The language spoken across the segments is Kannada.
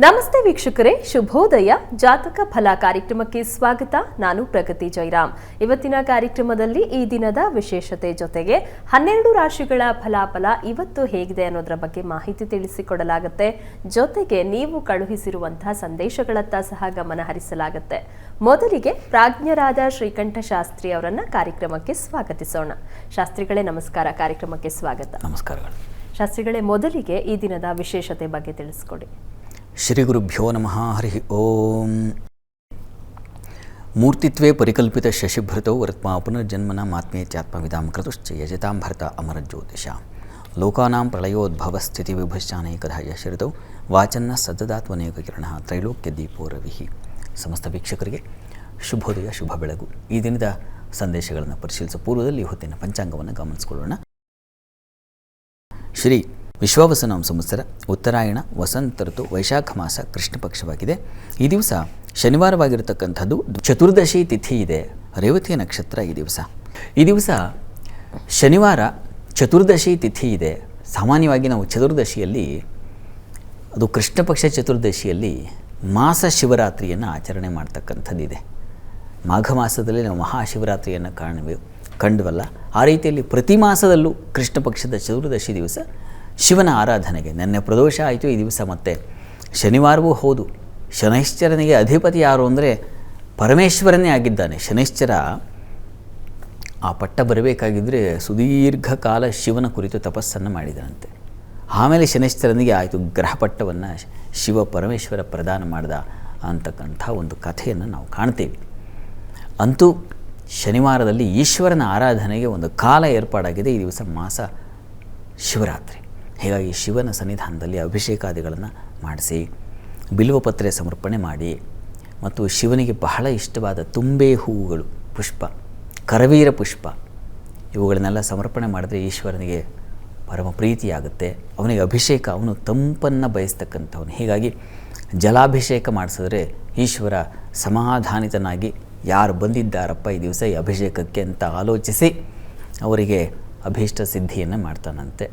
ನಮಸ್ತೆ ವೀಕ್ಷಕರೇ ಶುಭೋದಯ. ಜಾತಕ ಫಲ ಕಾರ್ಯಕ್ರಮಕ್ಕೆ ಸ್ವಾಗತ. ನಾನು ಪ್ರಗತಿ ಜೈರಾಮ್. ಇವತ್ತಿನ ಕಾರ್ಯಕ್ರಮದಲ್ಲಿ ಈ ದಿನದ ವಿಶೇಷತೆ ಜೊತೆಗೆ ಹನ್ನೆರಡು ರಾಶಿಗಳ ಫಲಾಫಲ ಇವತ್ತು ಹೇಗಿದೆ ಅನ್ನೋದರ ಬಗ್ಗೆ ಮಾಹಿತಿ ತಿಳಿಸಿಕೊಡಲಾಗುತ್ತೆ. ಜೊತೆಗೆ ನೀವು ಕಳುಹಿಸಿರುವಂತಹ ಸಂದೇಶಗಳತ್ತ ಸಹ ಗಮನ ಹರಿಸಲಾಗುತ್ತೆ. ಮೊದಲಿಗೆ ಪ್ರಾಜ್ಞರಾದ ಶ್ರೀಕಂಠ ಶಾಸ್ತ್ರಿ ಅವರನ್ನ ಕಾರ್ಯಕ್ರಮಕ್ಕೆ ಸ್ವಾಗತಿಸೋಣ. ಶಾಸ್ತ್ರಿಗಳೇ ನಮಸ್ಕಾರ. ಕಾರ್ಯಕ್ರಮಕ್ಕೆ ಸ್ವಾಗತ. ನಮಸ್ಕಾರಗಳು. ಶಾಸ್ತ್ರಿಗಳೇ ಮೊದಲಿಗೆ ಈ ದಿನದ ವಿಶೇಷತೆ ಬಗ್ಗೆ ತಿಳಿಸ್ಕೊಡಿ. ಶ್ರೀ ಗುರುಭ್ಯೋ ನಮಃ, ಹರಿ ಓಂ. ಮೂರ್ತಿತ್ವೇ ಪರಿಕಲ್ಪಿತ ಶಶಿಭೃತೌ ವರ್ತ್ಮಾ ಪುನರ್ಜನ್ಮನ ಮಾತ್ಮೇತ್ಯಾತ್ಮವಿದಾಂ ಕೃತುಶ್ಚ ಯಜತಾಂ ಭರತ ಅಮರಜ್ಯೋತಿಷ ಲೋಕಾನಾಂ ಪ್ರಳಯೋದ್ಭವ ಸ್ಥಿತಿ ವಿಭಶ್ಚಾನೈಕಧ ಯಶರಿತೌ ವಾಚನ್ನ ಸದ್ದದಾತ್ಮನೇಕ ಕಿರಣ ತ್ರೈಲೋಕ್ಯ ದೀಪೋ ರವಿ. ಸಮಸ್ತ ವೀಕ್ಷಕರಿಗೆ ಶುಭೋದಯ, ಶುಭ ಬೆಳಗು. ಈ ದಿನದ ಸಂದೇಶಗಳನ್ನು ಪರಿಶೀಲಿಸುವ ಪೂರ್ವದಲ್ಲಿ ಹೊತ್ತಿನ ಪಂಚಾಂಗವನ್ನು ಗಮನಿಸಿಕೊಳ್ಳೋಣ. ಶ್ರೀ ವಿಶ್ವಾವಸನಾಮ ಸಂವತ್ಸರ ಉತ್ತರಾಯಣ, ವಸಂತ ಋತು, ವೈಶಾಖ ಮಾಸ ಕೃಷ್ಣ ಪಕ್ಷವಾಗಿದೆ. ಈ ದಿವಸ ಶನಿವಾರವಾಗಿರತಕ್ಕಂಥದ್ದು ಚತುರ್ದಶಿ ತಿಥಿ ಇದೆ, ರೇವತಿ ನಕ್ಷತ್ರ ಈ ದಿವಸ. ಈ ದಿವಸ ಶನಿವಾರ ಚತುರ್ದಶಿ ತಿಥಿ ಇದೆ. ಸಾಮಾನ್ಯವಾಗಿ ನಾವು ಚತುರ್ದಶಿಯಲ್ಲಿ, ಅದು ಕೃಷ್ಣ ಪಕ್ಷ ಚತುರ್ದಶಿಯಲ್ಲಿ ಮಾಸ ಶಿವರಾತ್ರಿಯನ್ನು ಆಚರಣೆ ಮಾಡ್ತಕ್ಕಂಥದ್ದಿದೆ ಮಾಘ ಮಾಸದಲ್ಲಿ ನಾವು ಮಹಾಶಿವರಾತ್ರಿಯನ್ನು ಕಾಣಬೇಕು ಕಂಡವಲ್ಲ. ಆ ರೀತಿಯಲ್ಲಿ ಪ್ರತಿ ಮಾಸದಲ್ಲೂ ಕೃಷ್ಣ ಪಕ್ಷದ ಚತುರ್ದಶಿ ದಿವಸ ಶಿವನ ಆರಾಧನೆಗೆ. ನೆನ್ನೆ ಪ್ರದೋಷ ಆಯಿತು, ಈ ದಿವಸ ಮತ್ತೆ ಶನಿವಾರವೂ ಹೌದು. ಶನೈಶ್ಚರನಿಗೆ ಅಧಿಪತಿ ಯಾರು ಅಂದರೆ ಪರಮೇಶ್ವರನೇ ಆಗಿದ್ದಾನೆ. ಶನೈಶ್ಚರ ಆ ಪಟ್ಟ ಬರಬೇಕಾಗಿದ್ದರೆ ಸುದೀರ್ಘ ಕಾಲ ಶಿವನ ಕುರಿತು ತಪಸ್ಸನ್ನು ಮಾಡಿದನಂತೆ. ಆಮೇಲೆ ಶನೈಶ್ಚರನಿಗೆ ಆಯಿತು ಗ್ರಹಪಟ್ಟವನ್ನು ಶಿವ ಪರಮೇಶ್ವರ ಪ್ರದಾನ ಮಾಡಿದ ಅಂತಕ್ಕಂಥ ಒಂದು ಕಥೆಯನ್ನು ನಾವು ಕಾಣ್ತೇವೆ. ಅಂತೂ ಶನಿವಾರದಲ್ಲಿ ಈಶ್ವರನ ಆರಾಧನೆಗೆ ಒಂದು ಕಾಲ ಏರ್ಪಾಡಾಗಿದೆ. ಈ ದಿವಸ ಮಾಸ ಶಿವರಾತ್ರಿ. ಹೀಗಾಗಿ ಶಿವನ ಸನ್ನಿಧಾನದಲ್ಲಿ ಅಭಿಷೇಕಾದಿಗಳನ್ನು ಮಾಡಿಸಿ, ಬಿಲ್ವಪತ್ರೆ ಸಮರ್ಪಣೆ ಮಾಡಿ ಮತ್ತು ಶಿವನಿಗೆ ಬಹಳ ಇಷ್ಟವಾದ ತುಂಬೆ ಹೂವುಗಳು, ಪುಷ್ಪ, ಕರವೀರ ಪುಷ್ಪ, ಇವುಗಳನ್ನೆಲ್ಲ ಸಮರ್ಪಣೆ ಮಾಡಿದ್ರೆ ಈಶ್ವರನಿಗೆ ಪರಮ ಪ್ರೀತಿಯಾಗುತ್ತೆ. ಅವನಿಗೆ ಅಭಿಷೇಕ, ಅವನು ತಂಪನ್ನು ಬಯಸ್ತಕ್ಕಂಥವನು. ಹೀಗಾಗಿ ಜಲಾಭಿಷೇಕ ಮಾಡಿಸಿದ್ರೆ ಈಶ್ವರ ಸಮಾಧಾನಿತನಾಗಿ ಯಾರು ಬಂದಿದ್ದಾರಪ್ಪ ಈ ದಿವಸ ಈ ಅಭಿಷೇಕಕ್ಕೆ ಅಂತ ಆಲೋಚಿಸಿ ಅವರಿಗೆ ಅಭೀಷ್ಟ ಸಿದ್ಧಿಯನ್ನು ಮಾಡ್ತಾನಂತೆ.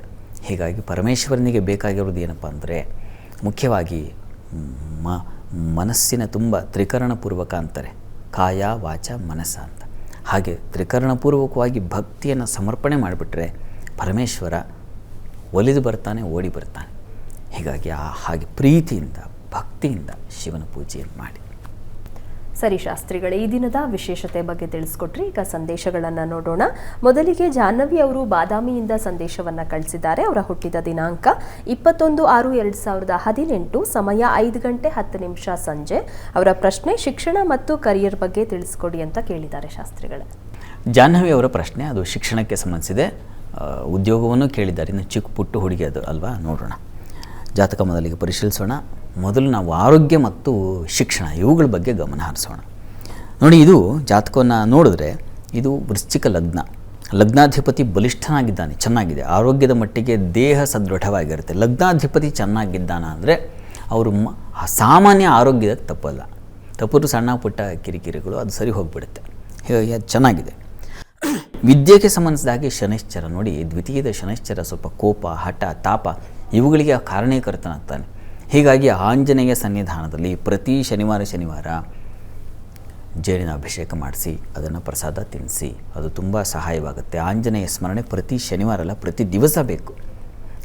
ಹೀಗಾಗಿ ಪರಮೇಶ್ವರನಿಗೆ ಬೇಕಾಗಿರೋದು ಏನಪ್ಪ ಅಂದರೆ ಮುಖ್ಯವಾಗಿ ಮ ಮನಸ್ಸಿನ ತುಂಬ ತ್ರಿಕರಣಪೂರ್ವಕ ಅಂತಾರೆ. ಕಾಯ, ವಾಚ, ಮನಸ್ಸ ಅಂತ. ಹಾಗೆ ತ್ರಿಕರಣಪೂರ್ವಕವಾಗಿ ಭಕ್ತಿಯನ್ನು ಸಮರ್ಪಣೆ ಮಾಡಿಬಿಟ್ರೆ ಪರಮೇಶ್ವರ ಒಲಿದು ಬರ್ತಾನೆ, ಓಡಿ ಬರ್ತಾನೆ. ಹೀಗಾಗಿ ಆ ಹಾಗೆ ಪ್ರೀತಿಯಿಂದ, ಭಕ್ತಿಯಿಂದ ಶಿವನ ಪೂಜೆಯನ್ನು ಮಾಡಿ. ಸರಿ ಶಾಸ್ತ್ರಿಗಳೇ, ಈ ದಿನದ ವಿಶೇಷತೆ ಬಗ್ಗೆ ತಿಳಿಸ್ಕೊಟ್ರಿ. ಈಗ ಸಂದೇಶಗಳನ್ನು ನೋಡೋಣ. ಮೊದಲಿಗೆ ಜಾಹ್ನವಿ ಅವರು ಬಾದಾಮಿಯಿಂದ ಸಂದೇಶವನ್ನು ಕಳಿಸಿದ್ದಾರೆ. ಅವರ ಹುಟ್ಟಿದ ದಿನಾಂಕ ಇಪ್ಪತ್ತೊಂದು ಆರು ಎರಡು ಸಾವಿರದ ಹದಿನೆಂಟು, ಸಮಯ ಐದು ಗಂಟೆ ಹತ್ತು ನಿಮಿಷ ಸಂಜೆ. ಅವರ ಪ್ರಶ್ನೆ ಶಿಕ್ಷಣ ಮತ್ತು ಕರಿಯರ್ ಬಗ್ಗೆ ತಿಳಿಸ್ಕೊಡಿ ಅಂತ ಕೇಳಿದ್ದಾರೆ ಶಾಸ್ತ್ರಿಗಳೇ. ಜಾಹ್ನವಿ ಅವರ ಪ್ರಶ್ನೆ, ಅದು ಶಿಕ್ಷಣಕ್ಕೆ ಸಂಬಂಧಿಸಿದೆ. ಉದ್ಯೋಗವನ್ನು ಕೇಳಿದ್ದಾರೆ. ಇನ್ನು ಚಿಕ್ಕ ಪುಟ್ಟು ಹುಡುಗಿ ಅದು ಅಲ್ವಾ? ನೋಡೋಣ. ಜಾತಕ ಮೊದಲಿಗೆ ಪರಿಶೀಲಿಸೋಣ. ಮೊದಲು ನಾವು ಆರೋಗ್ಯ ಮತ್ತು ಶಿಕ್ಷಣ, ಇವುಗಳ ಬಗ್ಗೆ ಗಮನ ಹರಿಸೋಣ. ನೋಡಿ, ಇದು ಜಾತಕವನ್ನು ನೋಡಿದ್ರೆ ಇದು ವೃಶ್ಚಿಕ ಲಗ್ನ. ಲಗ್ನಾಧಿಪತಿ ಬಲಿಷ್ಠನಾಗಿದ್ದಾನೆ, ಚೆನ್ನಾಗಿದೆ. ಆರೋಗ್ಯದ ಮಟ್ಟಿಗೆ ದೇಹ ಸದೃಢವಾಗಿರುತ್ತೆ. ಲಗ್ನಾಧಿಪತಿ ಚೆನ್ನಾಗಿದ್ದಾನ ಅಂದರೆ ಅವರು ಸಾಮಾನ್ಯ ಆರೋಗ್ಯದ ತಪ್ಪಲ್ಲ. ತಪ್ಪರು ಸಣ್ಣ ಪುಟ್ಟ ಕಿರಿಕಿರಿಗಳು, ಅದು ಸರಿ ಹೋಗಿಬಿಡುತ್ತೆ. ಹೇಗೆ ಚೆನ್ನಾಗಿದೆ. ವಿದ್ಯೆಗೆ ಸಂಬಂಧಿಸಿದ ಹಾಗೆ ಶನೈಶ್ಚರ ನೋಡಿ, ದ್ವಿತೀಯದ ಶನಿಶ್ಚರ ಸ್ವಲ್ಪ ಕೋಪ, ಹಠ, ತಾಪ, ಇವುಗಳಿಗೆ ಕಾರಣೀಕರ್ತನಾಗ್ತಾನೆ ಹೀಗಾಗಿ ಆಂಜನೇಯ ಸನ್ನಿಧಾನದಲ್ಲಿ ಪ್ರತಿ ಶನಿವಾರ ಶನಿವಾರ ಜೇನಿನ ಅಭಿಷೇಕ ಮಾಡಿಸಿ, ಅದನ್ನು ಪ್ರಸಾದ ತಿನ್ನಿಸಿ, ಅದು ತುಂಬ ಸಹಾಯವಾಗುತ್ತೆ. ಆಂಜನೇಯ ಸ್ಮರಣೆ ಪ್ರತಿ ಶನಿವಾರ ಅಲ್ಲ, ಪ್ರತಿ ದಿವಸ ಬೇಕು.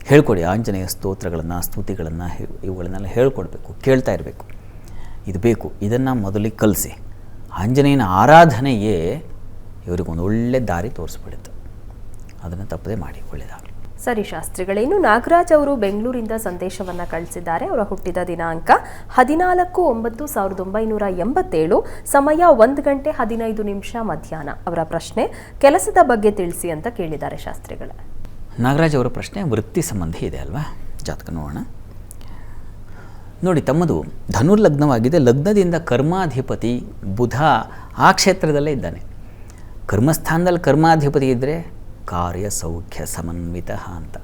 ಹೇಳ್ಕೊಡಿ, ಆಂಜನೇಯ ಸ್ತೋತ್ರಗಳನ್ನು, ಸ್ತುತಿಗಳನ್ನು ಇವುಗಳನ್ನೆಲ್ಲ ಹೇಳ್ಕೊಡ್ಬೇಕು, ಕೇಳ್ತಾ ಇರಬೇಕು. ಇದು ಬೇಕು, ಇದನ್ನು ಮೊದಲಿಗೆ ಕಲಿಸಿ. ಆಂಜನೇಯನ ಆರಾಧನೆಯೇ ಇವರಿಗೊಂದು ಒಳ್ಳೆ ದಾರಿ ತೋರಿಸ್ಬಿಡುತ್ತೆ. ಅದನ್ನು ತಪ್ಪದೆ ಮಾಡಿ ಒಳ್ಳೆಯದಾಗಲಿ ಸರಿ ಶಾಸ್ತ್ರಿಗಳೇ ಇನ್ನು ನಾಗರಾಜ್ ಅವರು ಬೆಂಗಳೂರಿಂದ ಸಂದೇಶವನ್ನು ಕಳಿಸಿದ್ದಾರೆ. ಅವರ ಹುಟ್ಟಿದ ದಿನಾಂಕ ಹದಿನಾಲ್ಕು ಒಂಬತ್ತು ಸಾವಿರದ ಒಂಬೈನೂರ ಎಂಬತ್ತೇಳು, ಸಮಯ ಒಂದು ಗಂಟೆ ಹದಿನೈದು ನಿಮಿಷ ಮಧ್ಯಾಹ್ನ. ಅವರ ಪ್ರಶ್ನೆ ಕೆಲಸದ ಬಗ್ಗೆ ತಿಳಿಸಿ ಅಂತ ಕೇಳಿದ್ದಾರೆ ಶಾಸ್ತ್ರಿಗಳ. ನಾಗರಾಜ್ ಅವರ ಪ್ರಶ್ನೆ ವೃತ್ತಿ ಸಂಬಂಧಿ ಇದೆ ಅಲ್ವಾ? ಜಾತಕ ನೋಡೋಣ. ನೋಡಿ, ತಮ್ಮದು ಧನುರ್ಲಗ್ನವಾಗಿದೆ. ಲಗ್ನದಿಂದ ಕರ್ಮಾಧಿಪತಿ ಬುಧ ಆ ಕ್ಷೇತ್ರದಲ್ಲೇ ಇದ್ದಾನೆ. ಕರ್ಮಸ್ಥಾನದಲ್ಲಿ ಕರ್ಮಾಧಿಪತಿ ಇದ್ದರೆ ಕಾರ್ಯ ಸೌಖ್ಯ ಸಮನ್ವಿತ ಅಂತ.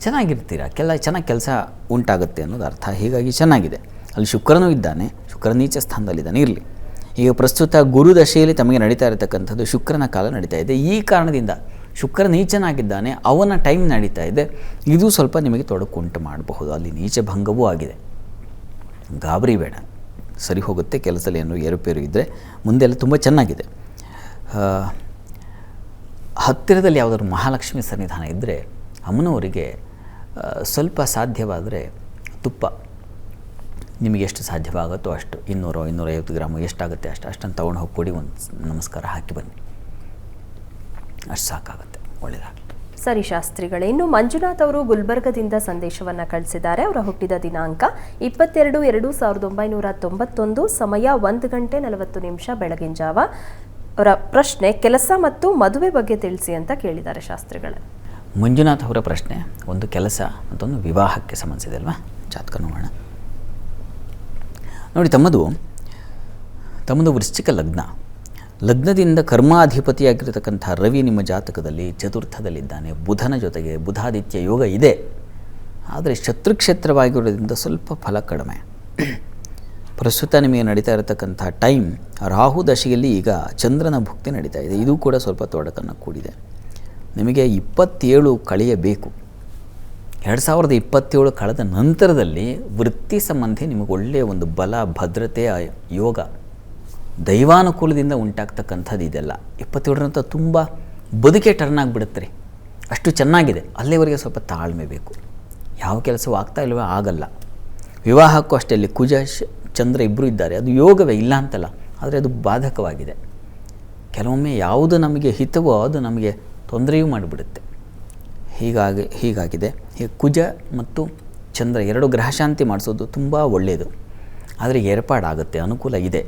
ಚೆನ್ನಾಗಿರ್ತೀರ? ಕೆಲ ಚೆನ್ನಾಗಿ ಕೆಲಸ ಉಂಟಾಗುತ್ತೆ ಅನ್ನೋದು ಅರ್ಥ. ಹೀಗಾಗಿ ಚೆನ್ನಾಗಿದೆ. ಅಲ್ಲಿ ಶುಕ್ರನೂ ಇದ್ದಾನೆ. ಶುಕ್ರ ನೀಚ ಸ್ಥಾನದಲ್ಲಿದ್ದಾನೆ. ಇರಲಿ. ಈಗ ಪ್ರಸ್ತುತ ಗುರು ದಶೆಯಲ್ಲಿ ತಮಗೆ ನಡೀತಾ ಇರತಕ್ಕಂಥದ್ದು ಶುಕ್ರನ ಕಾಲ ನಡೀತಾ ಇದೆ. ಈ ಕಾರಣದಿಂದ ಶುಕ್ರ ನೀಚನಾಗಿದ್ದಾನೆ. ಅವನ ಟೈಮ್ ನಡೀತಾ ಇದೆ. ಇದು ಸ್ವಲ್ಪ ನಿಮಗೆ ತೊಡಕುಂಟು ಮಾಡಬಹುದು. ಅಲ್ಲಿ ನೀಚ ಭಂಗವೂ ಆಗಿದೆ. ಗಾಬರಿ ಬೇಡ. ಸರಿ ಹೋಗುತ್ತೆ. ಕೆಲಸದಲ್ಲಿ ಏನೋ ಏರುಪೇರು ಇದ್ದರೆ ಮುಂದೆಲ್ಲ ತುಂಬ ಚೆನ್ನಾಗಿದೆ. ಹತ್ತಿರದಲ್ಲಿ ಯಾವುದಾದ್ರು ಮಹಾಲಕ್ಷ್ಮಿ ಸನ್ನಿಧಾನ ಇದ್ದರೆ ಅಮ್ಮನವರಿಗೆ ಸ್ವಲ್ಪ ಸಾಧ್ಯವಾದರೆ ತುಪ್ಪ. ನಿಮಗೆ ಎಷ್ಟು ಸಾಧ್ಯವಾಗುತ್ತೋ ಅಷ್ಟು. ಇನ್ನೂರು ಐವತ್ತು ಗ್ರಾಮು ಎಷ್ಟಾಗುತ್ತೆ ಅಷ್ಟು. ಅಷ್ಟನ್ನು ತೊಗೊಂಡು ಹೋಗಿ ಕೊಡಿ, ಒಂದು ನಮಸ್ಕಾರ ಹಾಕಿ ಬನ್ನಿ. ಅಷ್ಟು ಸಾಕಾಗುತ್ತೆ ಒಳ್ಳೆಯದಾಗಲಿ ಸರಿ ಶಾಸ್ತ್ರಿಗಳೇ, ಇನ್ನು ಮಂಜುನಾಥ್ ಅವರು ಗುಲ್ಬರ್ಗದಿಂದ ಸಂದೇಶವನ್ನು ಕಳಿಸಿದ್ದಾರೆ. ಅವರ ಹುಟ್ಟಿದ ದಿನಾಂಕ ಇಪ್ಪತ್ತೆರಡು ಎರಡು ಸಾವಿರದ ಒಂಬೈನೂರ ತೊಂಬತ್ತೊಂದು, ಸಮಯ ಒಂದು ಗಂಟೆ ನಲವತ್ತು ನಿಮಿಷ, ಬೆಳಗಿನ ಜಾವ. ಅವರ ಪ್ರಶ್ನೆ ಕೆಲಸ ಮತ್ತು ಮದುವೆ ಬಗ್ಗೆ ತಿಳಿಸಿ ಅಂತ ಕೇಳಿದ್ದಾರೆ ಶಾಸ್ತ್ರಿಗಳೇ. ಮಂಜುನಾಥ್ ಅವರ ಪ್ರಶ್ನೆ, ಒಂದು ಕೆಲಸ ಮತ್ತೊಂದು ವಿವಾಹಕ್ಕೆ ಸಂಬಂಧಿಸಿದೆ ಅಲ್ವಾ? ಜಾತಕ ನೋಡೋಣ. ನೋಡಿ, ತಮ್ಮದು ತಮ್ಮದು ವೃಶ್ಚಿಕ ಲಗ್ನ. ಲಗ್ನದಿಂದ ಕರ್ಮಾಧಿಪತಿಯಾಗಿರತಕ್ಕಂಥ ರವಿ ನಿಮ್ಮ ಜಾತಕದಲ್ಲಿ ಚತುರ್ಥದಲ್ಲಿದ್ದಾನೆ. ಬುಧನ ಜೊತೆಗೆ ಬುಧಾದಿತ್ಯ ಯೋಗ ಇದೆ. ಆದರೆ ಶತ್ರುಕ್ಷೇತ್ರವಾಗಿರೋದ್ರಿಂದ ಸ್ವಲ್ಪ ಫಲ ಕಡಿಮೆ. ಪ್ರಸ್ತುತ ನಿಮಗೆ ನಡೀತಾ ಇರತಕ್ಕಂಥ ಟೈಮ್ ರಾಹು ದಶೆಯಲ್ಲಿ ಈಗ ಚಂದ್ರನ ಭುಕ್ತಿ ನಡೀತಾ ಇದೆ. ಇದು ಕೂಡ ಸ್ವಲ್ಪ ತೊಡಕನ್ನು ಕೂಡಿದೆ. ನಿಮಗೆ ಇಪ್ಪತ್ತೇಳು ಕಳೆಯಬೇಕು. ಎರಡು ಸಾವಿರದ ಇಪ್ಪತ್ತೇಳು ಕಳೆದ ನಂತರದಲ್ಲಿ ವೃತ್ತಿ ಸಂಬಂಧಿ ನಿಮಗೆ ಒಳ್ಳೆಯ ಒಂದು ಬಲ, ಭದ್ರತೆ ಯೋಗ, ದೈವಾನುಕೂಲದಿಂದ ಉಂಟಾಗ್ತಕ್ಕಂಥದ್ದು ಇದೆಲ್ಲ. ಇಪ್ಪತ್ತೇಳರಂತ ತುಂಬ ಬದುಕೆ ಟರ್ನ್ ಆಗಿಬಿಡುತ್ತೆ ಅಷ್ಟು ಚೆನ್ನಾಗಿದೆ. ಅಲ್ಲಿವರೆಗೆ ಸ್ವಲ್ಪ ತಾಳ್ಮೆ ಬೇಕು. ಯಾವ ಕೆಲಸವೂ ಆಗ್ತಾ ಇಲ್ವೋ, ಆಗಲ್ಲ. ವಿವಾಹಕ್ಕೂ ಅಷ್ಟೇ, ಅಲ್ಲಿ ಕುಜ ಚಂದ್ರ ಇಬ್ಬರು ಇದ್ದಾರೆ. ಅದು ಯೋಗವೇ ಇಲ್ಲ ಅಂತಲ್ಲ. ಆದರೆ ಅದು ಬಾಧಕವಾಗಿದೆ. ಕೆಲವೊಮ್ಮೆ ಯಾವುದು ನಮಗೆ ಹಿತವೋ ಅದು ನಮಗೆ ತೊಂದರೆಯೂ ಮಾಡಿಬಿಡುತ್ತೆ. ಹೀಗಾಗಿ, ಹೀಗಾಗಿದೆ. ಈ ಕುಜ ಮತ್ತು ಚಂದ್ರ ಎರಡು ಗ್ರಹಶಾಂತಿ ಮಾಡಿಸೋದು ತುಂಬ ಒಳ್ಳೆಯದು ಆದರೆ ಏರ್ಪಾಡಾಗುತ್ತೆ, ಅನುಕೂಲ ಇದೆ.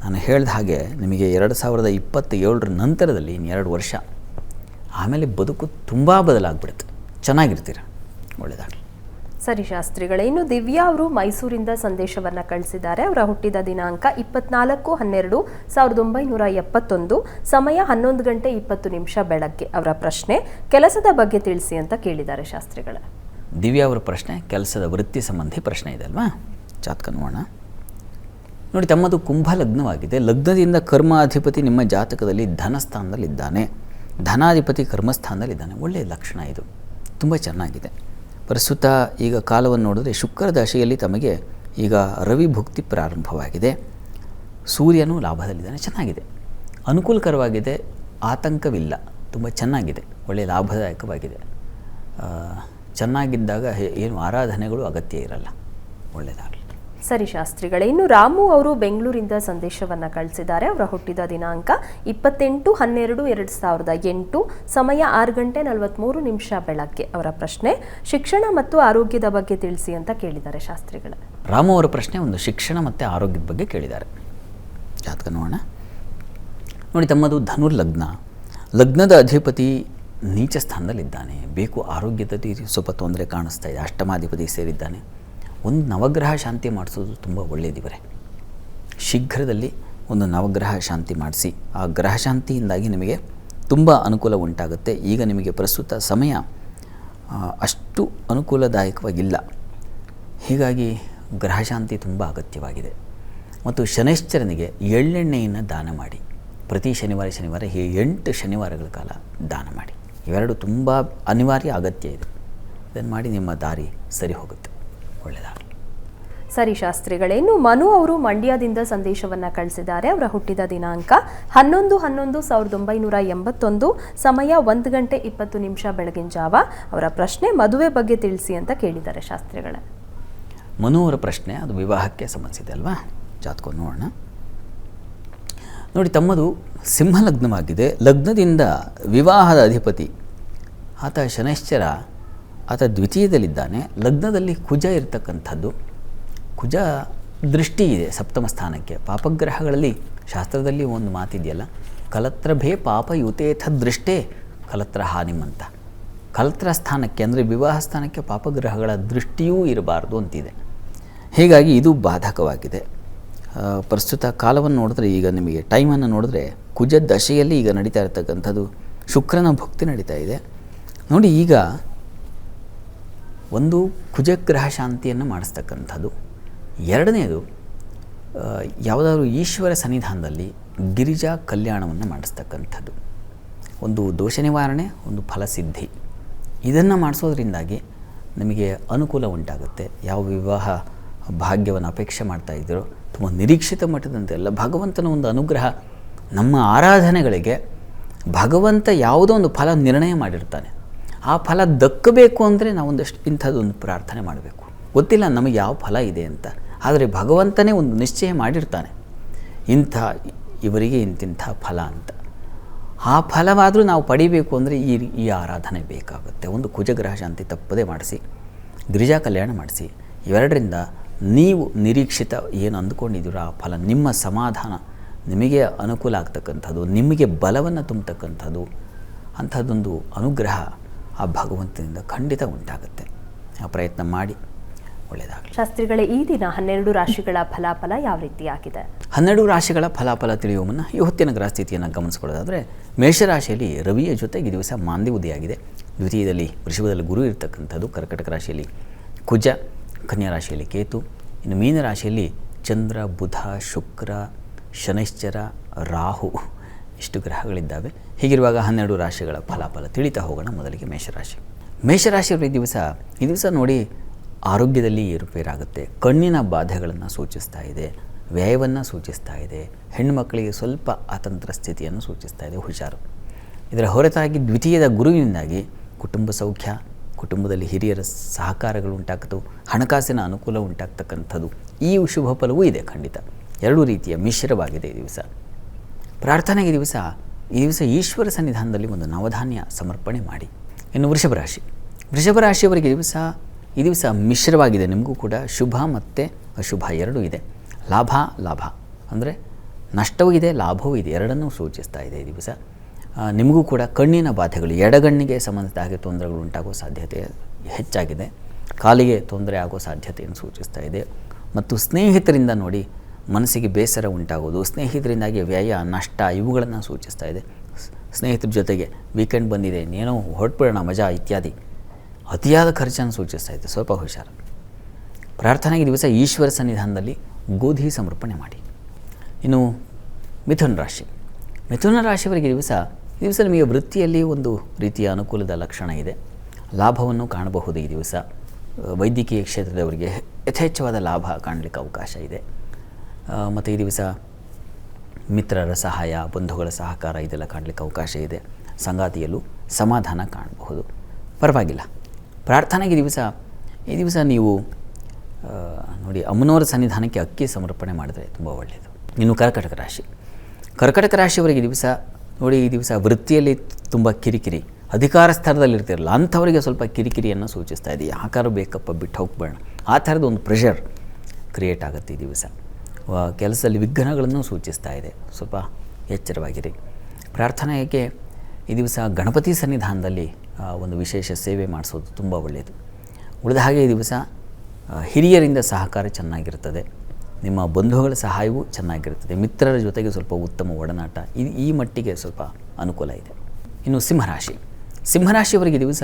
ನಾನು ಹೇಳಿದ ಹಾಗೆ ನಿಮಗೆ ಎರಡು ಸಾವಿರದ ಇಪ್ಪತ್ತೇಳರ ನಂತರದಲ್ಲಿ ಎರಡು ವರ್ಷ. ಆಮೇಲೆ ಬದುಕು ತುಂಬ ಬದಲಾಗ್ಬಿಡುತ್ತೆ. ಚೆನ್ನಾಗಿರ್ತೀರ? ಒಳ್ಳೆಯದಾಗಲಿ ಸರಿ ಶಾಸ್ತ್ರಿಗಳೇ, ಇನ್ನು ದಿವ್ಯಾ ಅವರು ಮೈಸೂರಿಂದ ಸಂದೇಶವನ್ನು ಕಳಿಸಿದ್ದಾರೆ. ಅವರ ಹುಟ್ಟಿದ ದಿನಾಂಕ ಇಪ್ಪತ್ನಾಲ್ಕು ಹನ್ನೆರಡು ಸಾವಿರದ ಒಂಬೈನೂರ ಎಪ್ಪತ್ತೊಂದು, ಸಮಯ ಹನ್ನೊಂದು ಗಂಟೆ ಇಪ್ಪತ್ತು ನಿಮಿಷ ಬೆಳಗ್ಗೆ. ಅವರ ಪ್ರಶ್ನೆ, ಕೆಲಸದ ಬಗ್ಗೆ ತಿಳಿಸಿ ಅಂತ ಕೇಳಿದ್ದಾರೆ ಶಾಸ್ತ್ರಿಗಳೇ. ದಿವ್ಯಾ ಅವರ ಪ್ರಶ್ನೆ, ಕೆಲಸದ ವೃತ್ತಿ ಸಂಬಂಧಿ ಪ್ರಶ್ನೆ ಇದೆ ಅಲ್ವಾ? ಜಾತಕ ನೋಡೋಣ. ನೋಡಿ, ತಮ್ಮದು ಕುಂಭ ಲಗ್ನವಾಗಿದೆ ಲಗ್ನದಿಂದ ಕರ್ಮಾಧಿಪತಿ ನಿಮ್ಮ ಜಾತಕದಲ್ಲಿ ಧನಸ್ಥಾನದಲ್ಲಿದ್ದಾನೆ. ಧನಾಧಿಪತಿ ಕರ್ಮಸ್ಥಾನದಲ್ಲಿದ್ದಾನೆ. ಒಳ್ಳೆಯ ಲಕ್ಷಣ ಇದು. ತುಂಬ ಚೆನ್ನಾಗಿದೆ. ಪ್ರಸ್ತುತ ಈಗ ಕಾಲವನ್ನು ನೋಡಿದ್ರೆ ಶುಕ್ರ ದಶೆಯಲ್ಲಿ ತಮಗೆ ಈಗ ರವಿ ಭುಕ್ತಿ ಪ್ರಾರಂಭವಾಗಿದೆ. ಸೂರ್ಯನೂ ಲಾಭದಲ್ಲಿದ್ದಾನೆ, ಚೆನ್ನಾಗಿದೆ. ಅನುಕೂಲಕರವಾಗಿದೆ, ಆತಂಕವಿಲ್ಲ, ತುಂಬ ಚೆನ್ನಾಗಿದೆ ಒಳ್ಳೆಯ ಲಾಭದಾಯಕವಾಗಿದೆ. ಚೆನ್ನಾಗಿದ್ದಾಗ ಏನು ಆರಾಧನೆಗಳು ಅಗತ್ಯ ಇರಲ್ಲ ಒಳ್ಳೆಯದಾಗಲಿ ಸರಿ ಶಾಸ್ತ್ರಿಗಳೇ, ಇನ್ನು ರಾಮು ಅವರು ಬೆಂಗಳೂರಿಂದ ಸಂದೇಶವನ್ನು ಕಳಿಸಿದ್ದಾರೆ. ಅವರ ಹುಟ್ಟಿದ ದಿನಾಂಕ ಇಪ್ಪತ್ತೆಂಟು ಹನ್ನೆರಡು ಎರಡು ಸಾವಿರದ ಎಂಟು, ಸಮಯ ಆರು ಗಂಟೆ ನಲವತ್ತ್ಮೂರು ನಿಮಿಷ ಬೆಳಗ್ಗೆ. ಅವರ ಪ್ರಶ್ನೆ, ಶಿಕ್ಷಣ ಮತ್ತು ಆರೋಗ್ಯದ ಬಗ್ಗೆ ತಿಳಿಸಿ ಅಂತ ಕೇಳಿದ್ದಾರೆ ಶಾಸ್ತ್ರಿಗಳ. ರಾಮು ಅವರ ಪ್ರಶ್ನೆ ಒಂದು ಶಿಕ್ಷಣ ಮತ್ತು ಆರೋಗ್ಯದ ಬಗ್ಗೆ ಕೇಳಿದ್ದಾರೆ. ಜಾತಕ ನೋಡೋಣ. ನೋಡಿ, ತಮ್ಮದು ಧನುರ್ ಲಗ್ನ ಲಗ್ನದ ಅಧಿಪತಿ ನೀಚ ಸ್ಥಾನದಲ್ಲಿದ್ದಾನೆ ಬೇಕು ಆರೋಗ್ಯದಲ್ಲಿ ಸ್ವಲ್ಪ ತೊಂದರೆ ಕಾಣಿಸ್ತಾ ಇದೆ. ಅಷ್ಟಮಾಧಿಪತಿ ಸೇರಿದ್ದಾನೆ. ಒಂದು ನವಗ್ರಹ ಶಾಂತಿ ಮಾಡಿಸೋದು ತುಂಬ ಒಳ್ಳೆಯದಿವರೆ ಶೀಘ್ರದಲ್ಲಿ ಒಂದು ನವಗ್ರಹ ಶಾಂತಿ ಮಾಡಿಸಿ, ಆ ಗ್ರಹ ಶಾಂತಿಯಿಂದಾಗಿ ನಿಮಗೆ ತುಂಬ ಅನುಕೂಲ ಉಂಟಾಗುತ್ತೆ. ಈಗ ನಿಮಗೆ ಪ್ರಸ್ತುತ ಸಮಯ ಅಷ್ಟು ಅನುಕೂಲದಾಯಕವಾಗಿಲ್ಲ. ಹೀಗಾಗಿ ಗ್ರಹಶಾಂತಿ ತುಂಬ ಅಗತ್ಯವಾಗಿದೆ. ಮತ್ತು ಶನೈಶ್ಚರನಿಗೆ ಎಳ್ಳೆಣ್ಣೆಯನ್ನು ದಾನ ಮಾಡಿ, ಪ್ರತಿ ಶನಿವಾರ ಶನಿವಾರ ಈ ಎಂಟು ಶನಿವಾರಗಳ ಕಾಲ ದಾನ ಮಾಡಿ. ಇವೆರಡು ತುಂಬ ಅನಿವಾರ್ಯ ಅಗತ್ಯ ಇದೆ. ಇದನ್ನು ಮಾಡಿ ನಿಮ್ಮ ದಾರಿ ಸರಿ ಹೋಗುತ್ತೆ. ಒಳ್ಳೆಯದಾಗಲಿ ಸರಿ ಶಾಸ್ತ್ರಿಗಳೇ ಇನ್ನು ಮನು ಅವರು ಮಂಡ್ಯದಿಂದ ಸಂದೇಶವನ್ನು ಕಳಿಸಿದ್ದಾರೆ. ಅವರ ಹುಟ್ಟಿದ ದಿನಾಂಕ ಹನ್ನೊಂದು ಹನ್ನೊಂದು ಸಾವಿರದ ಒಂಬೈನೂರ ಎಂಬತ್ತೊಂದು ಸಮಯ ಒಂದು ಗಂಟೆ ಇಪ್ಪತ್ತು ನಿಮಿಷ ಬೆಳಗಿನ ಜಾವ. ಅವರ ಪ್ರಶ್ನೆ ಮದುವೆ ಬಗ್ಗೆ ತಿಳಿಸಿ ಅಂತ ಕೇಳಿದ್ದಾರೆ ಶಾಸ್ತ್ರಿಗಳ. ಮನು ಅವರ ಪ್ರಶ್ನೆ ಅದು ವಿವಾಹಕ್ಕೆ ಸಂಬಂಧಿಸಿದೆ ಅಲ್ವಾ? ಜಾತಕ ನೋಡೋಣ. ನೋಡಿ ತಮ್ಮದು ಸಿಂಹ ಲಗ್ನವಾಗಿದೆ ಲಗ್ನದಿಂದ ವಿವಾಹದ ಅಧಿಪತಿ ಆತ ಶನೈಶ್ಚರ ಆತ ದ್ವಿತೀಯದಲ್ಲಿದ್ದಾನೆ. ಲಗ್ನದಲ್ಲಿ ಕುಜ ಇರತಕ್ಕಂಥದ್ದು. ಕುಜ ದೃಷ್ಟಿ ಇದೆ ಸಪ್ತಮ ಸ್ಥಾನಕ್ಕೆ. ಪಾಪಗ್ರಹಗಳಲ್ಲಿ ಶಾಸ್ತ್ರದಲ್ಲಿ ಒಂದು ಮಾತಿದೆಯಲ್ಲ, ಕಲತ್ರಭೇ ಪಾಪ ಯುತೇಥ ದೃಷ್ಟೇ ಕಲತ್ರ ಹಾನಿಮಂತ. ಕಲತ್ರ ಸ್ಥಾನಕ್ಕೆ ಅಂದರೆ ವಿವಾಹ ಸ್ಥಾನಕ್ಕೆ ಪಾಪಗ್ರಹಗಳ ದೃಷ್ಟಿಯೂ ಇರಬಾರ್ದು ಅಂತಿದೆ. ಹೀಗಾಗಿ ಇದು ಬಾಧಕವಾಗಿದೆ. ಪ್ರಸ್ತುತ ಕಾಲವನ್ನು ನೋಡಿದ್ರೆ ಈಗ ನಿಮಗೆ ಟೈಮನ್ನು ನೋಡಿದ್ರೆ ಕುಜ ದಶೆಯಲ್ಲಿ ಈಗ ನಡೀತಾ ಇರತಕ್ಕಂಥದ್ದು ಶುಕ್ರನ ಭಕ್ತಿ ನಡೀತಾ ಇದೆ. ನೋಡಿ ಈಗ ಒಂದು ಕುಜಗ್ರಹ ಶಾಂತಿಯನ್ನು ಮಾಡಿಸ್ತಕ್ಕಂಥದ್ದು. ಎರಡನೇದು ಯಾವುದಾದ್ರೂ ಈಶ್ವರ ಸನ್ನಿಧಾನದಲ್ಲಿ ಗಿರಿಜಾ ಕಲ್ಯಾಣವನ್ನು ಮಾಡಿಸ್ತಕ್ಕಂಥದ್ದು. ಒಂದು ದೋಷ ನಿವಾರಣೆ ಒಂದು ಫಲಸಿದ್ಧಿ. ಇದನ್ನು ಮಾಡಿಸೋದ್ರಿಂದಾಗಿ ನಮಗೆ ಅನುಕೂಲ ಉಂಟಾಗುತ್ತೆ. ಯಾವ ವಿವಾಹ ಭಾಗ್ಯವನ್ನು ಅಪೇಕ್ಷೆ ಮಾಡ್ತಾ ಇದ್ದೀರೋ, ತುಂಬ ನಿರೀಕ್ಷಿತ ಮಟ್ಟದಂತೆ ಅಲ್ಲ ಭಗವಂತನ ಒಂದು ಅನುಗ್ರಹ ನಮ್ಮ ಆರಾಧನೆಗಳಿಗೆ ಭಗವಂತ ಯಾವುದೋ ಒಂದು ಫಲ ನಿರ್ಣಯ ಮಾಡಿರ್ತಾನೆ. ಆ ಫಲ ದಕ್ಕಬೇಕು ಅಂದರೆ ನಾವೊಂದಷ್ಟು ಇಂಥದ್ದೊಂದು ಪ್ರಾರ್ಥನೆ ಮಾಡಬೇಕು. ಗೊತ್ತಿಲ್ಲ ನಮಗೆ ಯಾವ ಫಲ ಇದೆ ಅಂತ. ಆದರೆ ಭಗವಂತನೇ ಒಂದು ನಿಶ್ಚಯ ಮಾಡಿರ್ತಾನೆ. ಇಂಥ ಇವರಿಗೆ ಇಂತಿಂಥ ಫಲ ಅಂತ. ಆ ಫಲವಾದರೂ ನಾವು ಪಡಿಬೇಕು ಅಂದರೆ ಈ ಈ ಆರಾಧನೆ ಬೇಕಾಗುತ್ತೆ. ಒಂದು ಕುಜಗ್ರಹ ಶಾಂತಿ ತಪ್ಪದೇ ಮಾಡಿಸಿ ಗಿರಿಜಾ ಕಲ್ಯಾಣ ಮಾಡಿಸಿ, ಇವೆರಡರಿಂದ ನೀವು ನಿರೀಕ್ಷಿತ ಏನು ಅಂದ್ಕೊಂಡಿದ್ದೀರೋ ಆ ಫಲ, ನಿಮ್ಮ ಸಮಾಧಾನ ನಿಮಗೆ ಅನುಕೂಲ ಆಗ್ತಕ್ಕಂಥದ್ದು, ನಿಮಗೆ ಬಲವನ್ನು ತುಂಬತಕ್ಕಂಥದ್ದು, ಅಂಥದ್ದೊಂದು ಅನುಗ್ರಹ ಆ ಭಗವಂತನಿಂದ ಖಂಡಿತ ಉಂಟಾಗುತ್ತೆ. ಆ ಪ್ರಯತ್ನ ಮಾಡಿ. ಒಳ್ಳೆಯದಾಗಲಿ ಶಾಸ್ತ್ರಿಗಳೇ ಈ ದಿನ ಹನ್ನೆರಡು ರಾಶಿಗಳ ಫಲಾಫಲ ಯಾವ ರೀತಿಯಾಗಿದೆ? ಹನ್ನೆರಡು ರಾಶಿಗಳ ಫಲಾಫಲ ತಿಳಿಯುವ ಮುನ್ನ ಈ ಹೊತ್ತಿನ ಗ್ರಹ ಸ್ಥಿತಿಯನ್ನು ಗಮನಿಸ್ಕೊಳ್ಳೋದಾದರೆ ಮೇಷರಾಶಿಯಲ್ಲಿ ರವಿಯ ಜೊತೆಗೆ ಈ ದಿವಸ ಮಾಂದಿ ಉದಯಾಗಿದೆ ದ್ವಿತೀಯದಲ್ಲಿ ವೃಷಭದಲ್ಲಿ ಗುರು ಇರತಕ್ಕಂಥದ್ದು ಕರ್ಕಟಕ ರಾಶಿಯಲ್ಲಿ ಕುಜ ಕನ್ಯಾ ರಾಶಿಯಲ್ಲಿ ಕೇತು ಇನ್ನು ಮೀನರಾಶಿಯಲ್ಲಿ ಚಂದ್ರ ಬುಧ ಶುಕ್ರ ಶನೈಶ್ಚರ ರಾಹು. ಇಷ್ಟು ಗ್ರಹಗಳಿದ್ದಾವೆ. ಹೀಗಿರುವಾಗ ಹನ್ನೆರಡು ರಾಶಿಗಳ ಫಲಾಫಲ ತಿಳಿತಾ ಹೋಗೋಣ ಮೊದಲಿಗೆ ಮೇಷರಾಶಿ. ಮೇಷರಾಶಿಯವರು ಈ ದಿವಸ ಈ ದಿವಸ ನೋಡಿ ಆರೋಗ್ಯದಲ್ಲಿ ಏರುಪೇರಾಗುತ್ತೆ. ಕಣ್ಣಿನ ಬಾಧೆಗಳನ್ನು ಸೂಚಿಸ್ತಾ ಇದೆ. ವ್ಯಯವನ್ನು ಸೂಚಿಸ್ತಾ ಇದೆ. ಹೆಣ್ಣುಮಕ್ಕಳಿಗೆ ಸ್ವಲ್ಪ ಅತಂತ್ರ ಸ್ಥಿತಿಯನ್ನು ಸೂಚಿಸ್ತಾ ಇದೆ. ಹುಷಾರು. ಇದರ ಹೊರತಾಗಿ ದ್ವಿತೀಯದ ಗುರುವಿನಿಂದಾಗಿ ಕುಟುಂಬ ಸೌಖ್ಯ, ಕುಟುಂಬದಲ್ಲಿ ಹಿರಿಯರ ಸಹಕಾರಗಳು ಉಂಟಾಗ್ತವು. ಹಣಕಾಸಿನ ಅನುಕೂಲ ಉಂಟಾಗ್ತಕ್ಕಂಥದ್ದು. ಈ ಶುಭ ಫಲವೂ ಇದೆ ಖಂಡಿತ. ಎರಡೂ ರೀತಿಯ ಮಿಶ್ರವಾಗಿದೆ ಈ ದಿವಸ. ಪ್ರಾರ್ಥನೆಗೆ ದಿವಸ, ಈ ದಿವಸ ಈಶ್ವರ ಸನ್ನಿಧಾನದಲ್ಲಿ ಒಂದು ನವಧಾನ್ಯ ಸಮರ್ಪಣೆ ಮಾಡಿ. ಇನ್ನು ವೃಷಭ ರಾಶಿ. ವೃಷಭ ರಾಶಿಯವರಿಗೆ ದಿವಸ, ಈ ದಿವಸ ಮಿಶ್ರವಾಗಿದೆ. ನಿಮಗೂ ಕೂಡ ಶುಭ ಮತ್ತು ಅಶುಭ ಎರಡೂ ಇದೆ. ಲಾಭ ಲಾಭ. ಅಂದರೆ ನಷ್ಟವೂ ಇದೆ, ಲಾಭವೂ ಇದೆ. ಎರಡನ್ನೂ ಸೂಚಿಸ್ತಾ ಇದೆ ಈ ದಿವಸ. ನಿಮಗೂ ಕೂಡ ಕಣ್ಣಿನ ಬಾಧೆಗಳು, ಎಡಗಣ್ಣಿಗೆ ಸಂಬಂಧಿತ ಹಾಗೆ ತೊಂದರೆಗಳು ಉಂಟಾಗೋ ಸಾಧ್ಯತೆ ಹೆಚ್ಚಾಗಿದೆ. ಕಾಲಿಗೆ ತೊಂದರೆ ಆಗೋ ಸಾಧ್ಯತೆಯನ್ನು ಸೂಚಿಸ್ತಾ ಇದೆ. ಮತ್ತು ಸ್ನೇಹಿತರಿಂದ ನೋಡಿ ಮನಸ್ಸಿಗೆ ಬೇಸರ ಉಂಟಾಗೋದು ಸ್ನೇಹಿತರಿಂದಾಗಿ ವ್ಯಯ, ನಷ್ಟ ಇವುಗಳನ್ನು ಸೂಚಿಸ್ತಾ ಇದೆ. ಸ್ನೇಹಿತರ ಜೊತೆಗೆ ವೀಕೆಂಡ್ ಬಂದಿದೆ ಏನೋ ಹೊರಟ್ಬಿಡೋಣ, ಮಜಾ ಇತ್ಯಾದಿ. ಅತಿಯಾದ ಖರ್ಚನ್ನು ಸೂಚಿಸ್ತಾ ಇದೆ. ಸ್ವಲ್ಪ ಹುಷಾರು. ಪ್ರಾರ್ಥನೆಗೆ ದಿವಸ ಈಶ್ವರ ಸನ್ನಿಧಾನದಲ್ಲಿ ಗೋಧಿ ಸಮರ್ಪಣೆ ಮಾಡಿ. ಇನ್ನು ಮಿಥುನ ರಾಶಿ. ಮಿಥುನ ರಾಶಿಯವರಿಗೆ ದಿವಸ, ಈ ದಿವಸ ನಿಮಗೆ ವೃತ್ತಿಯಲ್ಲಿ ಒಂದು ರೀತಿಯ ಅನುಕೂಲದ ಲಕ್ಷಣ ಇದೆ. ಲಾಭವನ್ನು ಕಾಣಬಹುದು ಈ ದಿವಸ. ವೈದ್ಯಕೀಯ ಕ್ಷೇತ್ರದವರಿಗೆ ಯಥೇಚ್ಛವಾದ ಲಾಭ ಕಾಣಲಿಕ್ಕೆ ಅವಕಾಶ ಇದೆ. ಮತ್ತು ಈ ದಿವಸ ಮಿತ್ರರ ಸಹಾಯ, ಬಂಧುಗಳ ಸಹಕಾರ ಇದೆಲ್ಲ ಕಾಣಲಿಕ್ಕೆ ಅವಕಾಶ ಇದೆ. ಸಂಗಾತಿಯಲ್ಲೂ ಸಮಾಧಾನ ಕಾಣಬಹುದು. ಪರವಾಗಿಲ್ಲ. ಪ್ರಾರ್ಥನೆಗೆ ದಿವಸ, ಈ ದಿವಸ ನೀವು ನೋಡಿ ಅಮ್ಮನವರ ಸನ್ನಿಧಾನಕ್ಕೆ ಅಕ್ಕಿ ಸಮರ್ಪಣೆ ಮಾಡಿದರೆ ತುಂಬ ಒಳ್ಳೆಯದು ಇನ್ನು ಕರ್ಕಟಕ ರಾಶಿ. ಕರ್ಕಟಕ ರಾಶಿಯವರಿಗೆ ದಿವಸ, ನೋಡಿ ಈ ದಿವಸ ವೃತ್ತಿಯಲ್ಲಿ ತುಂಬ ಕಿರಿಕಿರಿ. ಅಧಿಕಾರ ಸ್ಥಳದಲ್ಲಿರ್ತಿರಲ್ಲ ಅಂಥವರಿಗೆ ಸ್ವಲ್ಪ ಕಿರಿಕಿರಿಯನ್ನು ಸೂಚಿಸ್ತಾ ಇದೆ ಯಾಕಾರು ಬೇಕಪ್ಪ, ಬಿಟ್ಟು ಹೋಗ್ಬೇಡ. ಆ ಥರದ ಒಂದು ಪ್ರೆಷರ್ ಕ್ರಿಯೇಟ್ ಆಗುತ್ತೆ ಈ ದಿವಸ. ಕೆಲಸದಲ್ಲಿ ವಿಘ್ನಗಳನ್ನು ಸೂಚಿಸ್ತಾ ಇದೆ. ಸ್ವಲ್ಪ ಎಚ್ಚರವಾಗಿರಿ. ಪ್ರಾರ್ಥನೆಗೆ ಈ ದಿವಸ ಗಣಪತಿ ಸನ್ನಿಧಾನದಲ್ಲಿ ಒಂದು ವಿಶೇಷ ಸೇವೆ ಮಾಡಿಸೋದು ತುಂಬ ಒಳ್ಳೆಯದು ಉಳಿದ ಹಾಗೆ ಈ ದಿವಸ ಹಿರಿಯರಿಂದ ಸಹಕಾರ ಚೆನ್ನಾಗಿರ್ತದೆ ನಿಮ್ಮ ಬಂಧುಗಳ ಸಹಾಯವೂ ಚೆನ್ನಾಗಿರ್ತದೆ ಮಿತ್ರರ ಜೊತೆಗೆ ಸ್ವಲ್ಪ ಉತ್ತಮ ಒಡನಾಟ. ಈ ಈ ಮಟ್ಟಿಗೆ ಸ್ವಲ್ಪ ಅನುಕೂಲ ಇದೆ. ಇನ್ನು ಸಿಂಹರಾಶಿ. ಸಿಂಹರಾಶಿಯವರಿಗೆ ದಿವಸ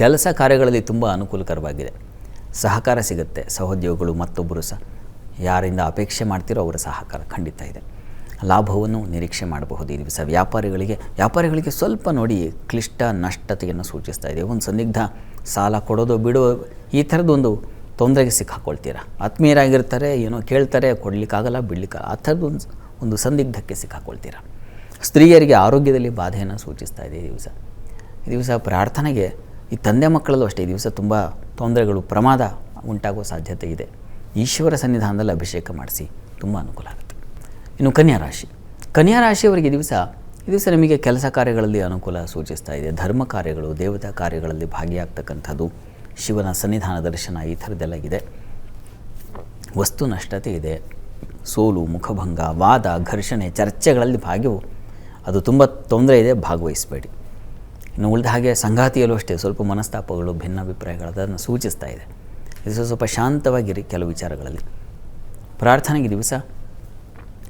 ಕೆಲಸ ಕಾರ್ಯಗಳಲ್ಲಿ ತುಂಬ ಅನುಕೂಲಕರವಾಗಿದೆ. ಸಹಕಾರ ಸಿಗುತ್ತೆ. ಸಹೋದ್ಯೋಗಗಳು ಮತ್ತೊಬ್ಬರು ಸಹ. ಯಾರಿಂದ ಅಪೇಕ್ಷೆ ಮಾಡ್ತೀರೋ ಅವರ ಸಹಕಾರ ಖಂಡಿತ ಇದೆ. ಲಾಭವನ್ನು ನಿರೀಕ್ಷೆ ಮಾಡಬಹುದು. ಈ ದಿವಸ ವ್ಯಾಪಾರಿಗಳಿಗೆ ವ್ಯಾಪಾರಿಗಳಿಗೆ ಸ್ವಲ್ಪ ನೋಡಿ ಕ್ಲಿಷ್ಟ ನಷ್ಟತೆಯನ್ನು ಸೂಚಿಸ್ತಾ ಇದೆ. ಒಂದು ಸಂದಿಗ್ಧ ಸಾಲ ಕೊಡೋದು ಬಿಡೋ ಈ ಥರದ್ದೊಂದು ತೊಂದರೆಗೆ ಸಿಕ್ಕಾಕೊಳ್ತೀರಾ? ಆತ್ಮೀಯರಾಗಿರ್ತಾರೆ, ಏನೋ ಕೇಳ್ತಾರೆ, ಕೊಡಲಿಕ್ಕಾಗಲ್ಲ, ಬಿಡಲಿಕ್ಕಾಗಲ್ಲ, ಆ ಥರದ್ದು ಒಂದು ಒಂದು ಸಂದಿಗ್ಧಕ್ಕೆ ಸಿಕ್ಕಾಕೊಳ್ತೀರಾ? ಸ್ತ್ರೀಯರಿಗೆ ಆರೋಗ್ಯದಲ್ಲಿ ಬಾಧೆಯನ್ನು ಸೂಚಿಸ್ತಾ ಇದೆ ಈ ದಿವಸ. ಈ ದಿವಸ ಪ್ರಾರ್ಥನೆಗೆ ಈ ತಂದೆ ಮಕ್ಕಳಲ್ಲೂ ಅಷ್ಟೇ, ಈ ದಿವಸ ತುಂಬ ತೊಂದರೆಗಳು, ಪ್ರಮಾದ ಉಂಟಾಗುವ ಸಾಧ್ಯತೆ ಇದೆ. ಈಶ್ವರ ಸನ್ನಿಧಾನದಲ್ಲಿ ಅಭಿಷೇಕ ಮಾಡಿಸಿ ತುಂಬ ಅನುಕೂಲ ಆಗುತ್ತೆ. ಇನ್ನು ಕನ್ಯಾ ರಾಶಿ. ಕನ್ಯಾ ರಾಶಿಯವರಿಗೆ ದಿವಸ, ಈ ದಿವಸ ನಿಮಗೆ ಕೆಲಸ ಕಾರ್ಯಗಳಲ್ಲಿ ಅನುಕೂಲ ಸೂಚಿಸ್ತಾ ಇದೆ. ಧರ್ಮ ಕಾರ್ಯಗಳು, ದೇವತಾ ಕಾರ್ಯಗಳಲ್ಲಿ ಭಾಗಿಯಾಗ್ತಕ್ಕಂಥದ್ದು, ಶಿವನ ಸನ್ನಿಧಾನ ದರ್ಶನ ಈ ಥರದ್ದೆಲ್ಲ ಇದೆ. ವಸ್ತು ನಷ್ಟತೆ ಇದೆ, ಸೋಲು, ಮುಖಭಂಗ, ವಾದ, ಘರ್ಷಣೆ, ಚರ್ಚೆಗಳಲ್ಲಿ ಭಾಗ್ಯವು, ಅದು ತುಂಬ ತೊಂದರೆ ಇದೆ, ಭಾಗವಹಿಸಬೇಡಿ. ಇನ್ನು ಉಳಿದ ಹಾಗೆ ಸಂಗಾತಿಯಲ್ಲೂ ಅಷ್ಟೇ, ಸ್ವಲ್ಪ ಮನಸ್ತಾಪಗಳು ಭಿನ್ನಾಭಿಪ್ರಾಯಗಳು ಅದನ್ನು ಸೂಚಿಸ್ತಾ ಇದೆ. ಇದು ಸ್ವಲ್ಪ ಶಾಂತವಾಗಿರಿ ಕೆಲವು ವಿಚಾರಗಳಲ್ಲಿ. ಪ್ರಾರ್ಥನೆಗೆ ದಿವಸ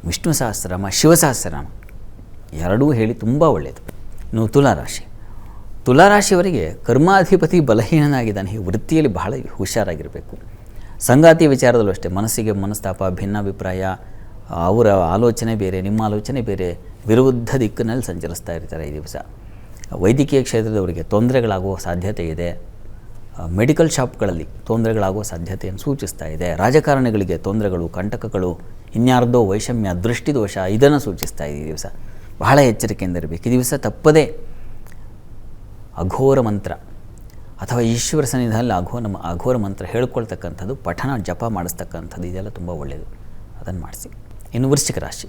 ವಿಷ್ಣು ಸಹಸ್ರನಾಮ, ಶಿವಸಹಸ್ರನಾಮ ಎರಡೂ ಹೇಳಿ ತುಂಬ ಒಳ್ಳೆಯದು ಇನ್ನು ತುಲಾರಾಶಿ. ತುಲಾರಾಶಿಯವರಿಗೆ ಕರ್ಮಾಧಿಪತಿ ಬಲಹೀನನಾಗಿದ್ದಾನೆ. ಈ ವೃತ್ತಿಯಲ್ಲಿ ಬಹಳ ಹುಷಾರಾಗಿರಬೇಕು. ಸಂಗಾತಿ ವಿಚಾರದಲ್ಲೂ ಅಷ್ಟೇ, ಮನಸ್ಸಿಗೆ ಮನಸ್ತಾಪ, ಭಿನ್ನಾಭಿಪ್ರಾಯ, ಅವರ ಆಲೋಚನೆ ಬೇರೆ, ನಿಮ್ಮ ಆಲೋಚನೆ ಬೇರೆ, ವಿರುದ್ಧ ದಿಕ್ಕಿನಲ್ಲಿ ಸಂಚರಿಸ್ತಾ ಇರ್ತಾರೆ ಈ ದಿವಸ. ವೈದ್ಯಕೀಯ ಕ್ಷೇತ್ರದವರಿಗೆ ತೊಂದರೆಗಳಾಗುವ ಸಾಧ್ಯತೆ ಇದೆ. ಮೆಡಿಕಲ್ ಶಾಪ್ಗಳಲ್ಲಿ ತೊಂದರೆಗಳಾಗುವ ಸಾಧ್ಯತೆಯನ್ನು ಸೂಚಿಸ್ತಾ ಇದೆ. ರಾಜಕಾರಣಿಗಳಿಗೆ ತೊಂದರೆಗಳು, ಕಂಟಕಗಳು, ಇನ್ಯಾರ್ದೋ ವೈಷಮ್ಯ, ದೃಷ್ಟಿದೋಷ ಇದನ್ನು ಸೂಚಿಸ್ತಾ ಇದೆ ಈ ದಿವಸ. ಬಹಳ ಎಚ್ಚರಿಕೆಯಿಂದ ಇರಬೇಕು ಈ ದಿವಸ ತಪ್ಪದೇ ಅಘೋರ ಮಂತ್ರ ಅಥವಾ ಈಶ್ವರ ಸನ್ನಿಧಾನದಲ್ಲಿ ನಮ್ಮ ಅಘೋರ ಮಂತ್ರ ಹೇಳ್ಕೊಳ್ತಕ್ಕಂಥದ್ದು ಪಠನ ಜಪ ಮಾಡಿಸ್ತಕ್ಕಂಥದ್ದು ಇದೆಲ್ಲ ತುಂಬ ಒಳ್ಳೆಯದು. ಅದನ್ನು ಮಾಡಿಸಿ. ಇನ್ನು ವೃಶ್ಚಿಕ ರಾಶಿ.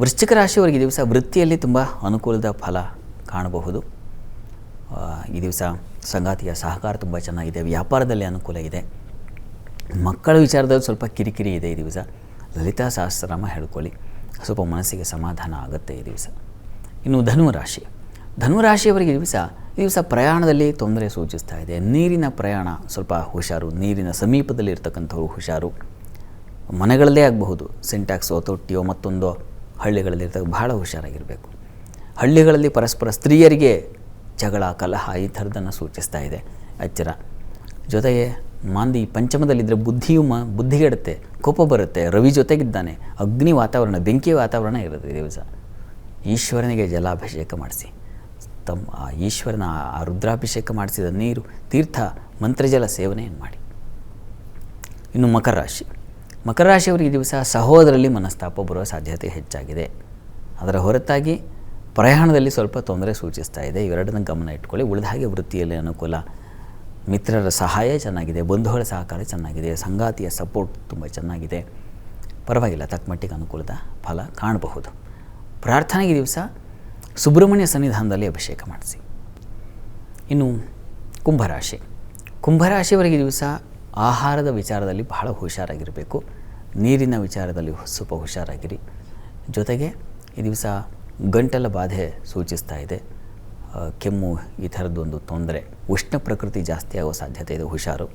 ವೃಶ್ಚಿಕ ರಾಶಿಯವರಿಗೆ ದಿವಸ ವೃತ್ತಿಯಲ್ಲಿ ತುಂಬ ಅನುಕೂಲದ ಫಲ ಕಾಣಬಹುದು. ಈ ದಿವಸ ಸಂಗಾತಿಯ ಸಹಕಾರ ತುಂಬ ಚೆನ್ನಾಗಿದೆ, ವ್ಯಾಪಾರದಲ್ಲಿ ಅನುಕೂಲ ಇದೆ. ಮಕ್ಕಳ ವಿಚಾರದಲ್ಲಿ ಸ್ವಲ್ಪ ಕಿರಿಕಿರಿ ಇದೆ ಈ ದಿವಸ. ಲಲಿತಾ ಸಹಸ್ರನಾಮ ಹೇಳ್ಕೊಳ್ಳಿ. ಸ್ವಲ್ಪ ಮನಸ್ಸಿಗೆ ಸಮಾಧಾನ ಆಗುತ್ತೆ ಈ ದಿವಸ. ಇನ್ನು ಧನು ರಾಶಿ ಧನು ರಾಶಿಯವರಿಗೆ ಈ ದಿವಸ ಈ ದಿವಸ ಪ್ರಯಾಣದಲ್ಲಿ ತೊಂದರೆ ಸೂಚಿಸ್ತಾ ಇದೆ. ನೀರಿನ ಪ್ರಯಾಣ ಸ್ವಲ್ಪ ಹುಷಾರು, ನೀರಿನ ಸಮೀಪದಲ್ಲಿ ಇರ್ತಕ್ಕಂಥವ್ರು ಹುಷಾರು. ಮನೆಗಳಲ್ಲೇ ಆಗಬಹುದು, ಸಿಂಟ್ಯಾಕ್ಸೋ ತೊಟ್ಟಿಯೋ ಮತ್ತೊಂದೋ ಹಳ್ಳಿಗಳಲ್ಲಿ ಇರ್ತಕ್ಕ ಭಾಳ ಹುಷಾರಾಗಿರಬೇಕು. ಹಳ್ಳಿಗಳಲ್ಲಿ ಪರಸ್ಪರ ಸ್ತ್ರೀಯರಿಗೆ ಜಗಳ, ಕಲಹ ಈ ಥರದನ್ನು ಸೂಚಿಸ್ತಾ ಇದೆ. ಎಚ್ಚರ ಜೊತೆಗೆ ಮಾಂದಿ ಪಂಚಮದಲ್ಲಿದ್ದರೆ ಬುದ್ಧಿಯು ಮ, ಬುದ್ಧಿಗೆಡುತ್ತೆ, ಕೋಪ ಬರುತ್ತೆ, ರವಿ ಜೊತೆಗಿದ್ದಾನೆ, ಅಗ್ನಿ ವಾತಾವರಣ, ಬೆಂಕಿ ವಾತಾವರಣ ಇರುತ್ತೆ ದಿವಸ. ಈಶ್ವರನಿಗೆ ಜಲಾಭಿಷೇಕ ಮಾಡಿಸಿ. ತಮ್ಮ ಆ ಈಶ್ವರನ ಆ ರುದ್ರಾಭಿಷೇಕ ಮಾಡಿಸಿದ ನೀರು, ತೀರ್ಥ, ಮಂತ್ರಜಲ ಸೇವನೆಯನ್ನು ಮಾಡಿ. ಇನ್ನು ಮಕರ ರಾಶಿ. ಮಕರ ರಾಶಿಯವರು ಈ ದಿವಸ ಸಹೋದರಲ್ಲಿ ಮನಸ್ತಾಪ ಬರುವ ಸಾಧ್ಯತೆ ಹೆಚ್ಚಾಗಿದೆ. ಅದರ ಹೊರತಾಗಿ ಪ್ರಯಾಣದಲ್ಲಿ ಸ್ವಲ್ಪ ತೊಂದರೆ ಸೂಚಿಸ್ತಾ ಇದೆ. ಇವೆರಡನ್ನ ಗಮನ ಇಟ್ಕೊಳ್ಳಿ. ಉಳಿದ ಹಾಗೆ ವೃತ್ತಿಯಲ್ಲಿ ಅನುಕೂಲ. ಮಿತ್ರರ ಸಹಾಯ ಚೆನ್ನಾಗಿದೆ. ಬಂಧುಗಳ ಸಹಕಾರ ಚೆನ್ನಾಗಿದೆ. ಸಂಗಾತಿಯ ಸಪೋರ್ಟ್ ತುಂಬ ಚೆನ್ನಾಗಿದೆ. ಪರವಾಗಿಲ್ಲ, ತಕ್ಕಮಟ್ಟಿಗೆ ಅನುಕೂಲದ ಫಲ ಕಾಣಬಹುದು. ಪ್ರಾರ್ಥನೆಗೆ ದಿವಸ ಸುಬ್ರಹ್ಮಣ್ಯ ಸನ್ನಿಧಾನದಲ್ಲಿ ಅಭಿಷೇಕ ಮಾಡಿಸಿ. ಇನ್ನು ಕುಂಭರಾಶಿ. ಕುಂಭರಾಶಿಯವರಿಗೆ ದಿವಸ ಆಹಾರದ ವಿಚಾರದಲ್ಲಿ ಬಹಳ ಹುಷಾರಾಗಿರಬೇಕು. ನೀರಿನ ವಿಚಾರದಲ್ಲಿ ಸ್ವಲ್ಪ ಹುಷಾರಾಗಿರಿ. ಜೊತೆಗೆ ಈ ದಿವಸ ಗಂಟಲ ಬಾಧೆ ಸೂಚಿಸ್ತಾ ಇದೆ. ಕೆಮ್ಮು ಈ ಥರದ್ದೊಂದು ತೊಂದರೆ, ಉಷ್ಣ ಪ್ರಕೃತಿ ಜಾಸ್ತಿ ಆಗೋ ಸಾಧ್ಯತೆ ಇದೆ ಹುಷಾರು.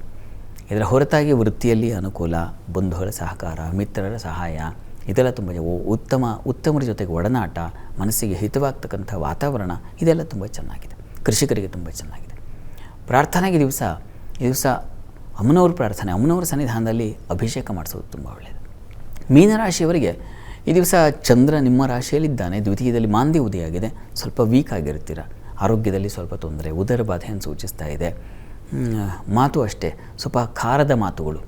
ಇದರ ಹೊರತಾಗಿ ವೃತ್ತಿಯಲ್ಲಿ ಅನುಕೂಲ, ಬಂಧುಗಳ ಸಹಕಾರ, ಮಿತ್ರರ ಸಹಾಯ, ಇದೆಲ್ಲ ತುಂಬ ಉತ್ತಮ, ಉತ್ತಮರ ಜೊತೆಗೆ ಒಡನಾಟ, ಮನಸ್ಸಿಗೆ ಹಿತವಾಗ್ತಕ್ಕಂಥ ವಾತಾವರಣ, ಇದೆಲ್ಲ ತುಂಬ ಚೆನ್ನಾಗಿದೆ. ಕೃಷಿಕರಿಗೆ ತುಂಬ ಚೆನ್ನಾಗಿದೆ. ಪ್ರಾರ್ಥನೆಗೆ ದಿವಸ, ಈ ದಿವಸ ಅಮ್ಮನವ್ರ ಪ್ರಾರ್ಥನೆ, ಅಮ್ಮನವ್ರ ಸನ್ನಿಧಾನದಲ್ಲಿ ಅಭಿಷೇಕ ಮಾಡಿಸೋದು ತುಂಬ ಒಳ್ಳೆಯದು ಮೀನರಾಶಿಯವರಿಗೆ ಈ ದಿವಸ ಚಂದ್ರ ನಿಮ್ಮ ರಾಶಿಯಲ್ಲಿದ್ದಾನೆ. ದ್ವಿತೀಯದಲ್ಲಿ ಮಾಂದಿ ಉದಯಾಗಿದೆ. ಸ್ವಲ್ಪ ವೀಕ್ ಆಗಿರ್ತೀರ ಆರೋಗ್ಯದಲ್ಲಿ ಸ್ವಲ್ಪ ತೊಂದರೆ. ಉದರ ಬಾಧೆಯನ್ನು ಸೂಚಿಸ್ತಾ ಇದೆ. ಮಾತು ಅಷ್ಟೇ. ಸ್ವಲ್ಪ ಖಾರದ ಮಾತುಗಳು.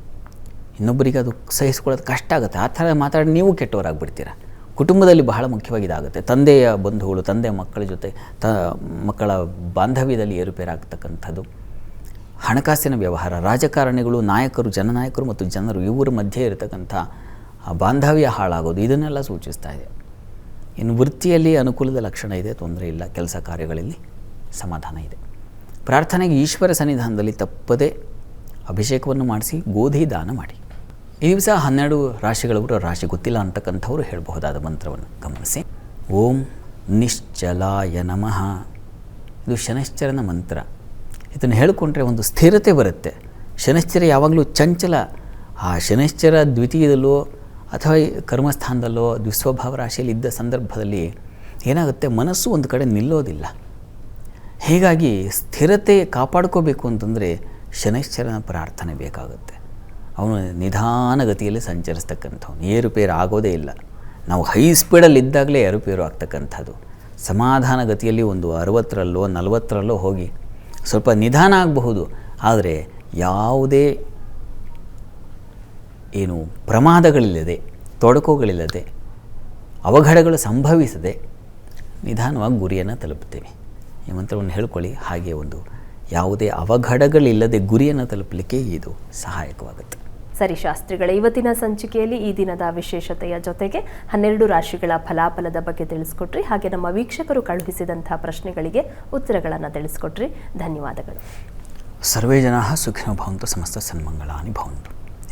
ಇನ್ನೊಬ್ಬರಿಗೆ ಅದು ಸಹಿಸ್ಕೊಳ್ಳೋದು ಕಷ್ಟ ಆಗುತ್ತೆ. ಆ ಥರ ಮಾತಾಡಿ ನೀವು ಕೆಟ್ಟವರಾಗ್ಬಿಡ್ತೀರ? ಕುಟುಂಬದಲ್ಲಿ ಬಹಳ ಮುಖ್ಯವಾಗಿ ಇದಾಗುತ್ತೆ ತಂದೆಯ ಬಂಧುಗಳು, ತಂದೆಯ ಮಕ್ಕಳ ಜೊತೆ, ತ, ಮಕ್ಕಳ ಬಾಂಧವ್ಯದಲ್ಲಿ ಏರುಪೇರಾಗ್ತಕ್ಕಂಥದ್ದು. ಹಣಕಾಸಿನ ವ್ಯವಹಾರ, ರಾಜಕಾರಣಿಗಳು, ನಾಯಕರು, ಜನನಾಯಕರು ಮತ್ತು ಜನರು, ಇವರ ಮಧ್ಯೆ ಇರತಕ್ಕಂಥ ಆ ಬಾಂಧವ್ಯ ಹಾಳಾಗೋದು, ಇದನ್ನೆಲ್ಲ ಸೂಚಿಸ್ತಾ ಇದೆ. ಇನ್ನು ವೃತ್ತಿಯಲ್ಲಿ ಅನುಕೂಲದ ಲಕ್ಷಣ ಇದೆ, ತೊಂದರೆ ಇಲ್ಲ, ಕೆಲಸ ಕಾರ್ಯಗಳಲ್ಲಿ ಸಮಾಧಾನ ಇದೆ. ಪ್ರಾರ್ಥನೆಗೆ ಈಶ್ವರ ಸನ್ನಿಧಾನದಲ್ಲಿ ತಪ್ಪದೇ ಅಭಿಷೇಕವನ್ನು ಮಾಡಿಸಿ, ಗೋಧಿ ದಾನ ಮಾಡಿ. ಈ ದಿವಸ ಹನ್ನೆರಡು ರಾಶಿಗಳವರು ರಾಶಿ ಗೊತ್ತಿಲ್ಲ ಅಂತಕ್ಕಂಥವ್ರು ಹೇಳಬಹುದಾದ ಮಂತ್ರವನ್ನು ಗಮನಿಸಿ. ಓಂ ನಿಶ್ಚಲಾಯ ನಮಃ. ಇದು ಶನಶ್ಚರನ ಮಂತ್ರ. ಇದನ್ನು ಹೇಳಿಕೊಂಡ್ರೆ ಒಂದು ಸ್ಥಿರತೆ ಬರುತ್ತೆ. ಶನಶ್ಚರ ಯಾವಾಗಲೂ ಚಂಚಲ. ಆ ಶನಶ್ಚರ ದ್ವಿತೀಯದಲ್ಲೋ ಅಥವಾ ಕರ್ಮಸ್ಥಾನದಲ್ಲೋ ದ್ವಿಸ್ವಭಾವ ರಾಶಿಯಲ್ಲಿ ಇದ್ದ ಸಂದರ್ಭದಲ್ಲಿ ಏನಾಗುತ್ತೆ? ಮನಸ್ಸು ಒಂದು ಕಡೆ ನಿಲ್ಲೋದಿಲ್ಲ. ಹೀಗಾಗಿ ಸ್ಥಿರತೆ ಕಾಪಾಡ್ಕೋಬೇಕು ಅಂತಂದರೆ ಶನೈಶ್ಚರನ ಪ್ರಾರ್ಥನೆ ಬೇಕಾಗುತ್ತೆ. ಅವನು ನಿಧಾನಗತಿಯಲ್ಲಿ ಸಂಚರಿಸ್ತಕ್ಕಂಥವ್ನು. ಏರುಪೇರು ಆಗೋದೇ ಇಲ್ಲ. ನಾವು ಹೈ ಸ್ಪೀಡಲ್ಲಿ ಇದ್ದಾಗಲೇ ಏರುಪೇರು ಆಗ್ತಕ್ಕಂಥದ್ದು. ಸಮಾಧಾನ ಗತಿಯಲ್ಲಿ ಒಂದು ಅರವತ್ತರಲ್ಲೋ ನಲವತ್ತರಲ್ಲೋ ಹೋಗಿ ಸ್ವಲ್ಪ ನಿಧಾನ ಆಗಬಹುದು. ಆದರೆ ಯಾವುದೇ ಏನು ಪ್ರಮಾದಗಳಿಲ್ಲದೆ ತೊಡಕುಗಳಿಲ್ಲದೆ ಅವಘಡಗಳು ಸಂಭವಿಸದೆ ನಿಧಾನವಾಗಿ ಗುರಿಯನ್ನು ತಲುಪುತ್ತೇವೆ. ಈ ಮಂತ್ರವನ್ನು ಹೇಳ್ಕೊಳ್ಳಿ ಹಾಗೆ ಒಂದು ಯಾವುದೇ ಅವಘಡಗಳಿಲ್ಲದೆ ಗುರಿಯನ್ನು ತಲುಪಲಿಕ್ಕೆ ಇದು ಸಹಾಯಕವಾಗುತ್ತೆ. ಸರಿ ಶಾಸ್ತ್ರಿಗಳ ಇವತ್ತಿನ ಸಂಚಿಕೆಯಲ್ಲಿ ಈ ದಿನದ ವಿಶೇಷತೆಯ ಜೊತೆಗೆ ಹನ್ನೆರಡು ರಾಶಿಗಳ ಫಲಾಫಲದ ಬಗ್ಗೆ ತಿಳಿಸ್ಕೊಟ್ರಿ ಹಾಗೆ ನಮ್ಮ ವೀಕ್ಷಕರು ಕಳುಹಿಸಿದಂತಹ ಪ್ರಶ್ನೆಗಳಿಗೆ ಉತ್ತರಗಳನ್ನು ತಿಳಿಸ್ಕೊಟ್ರಿ. ಧನ್ಯವಾದಗಳು. ಸರ್ವೇ ಜನ ಸುಖಿನೋ ಭವಂತು ಸಮಸ್ತ ಸನ್ಮಂಗಳಾನಿ ಭವಂತು.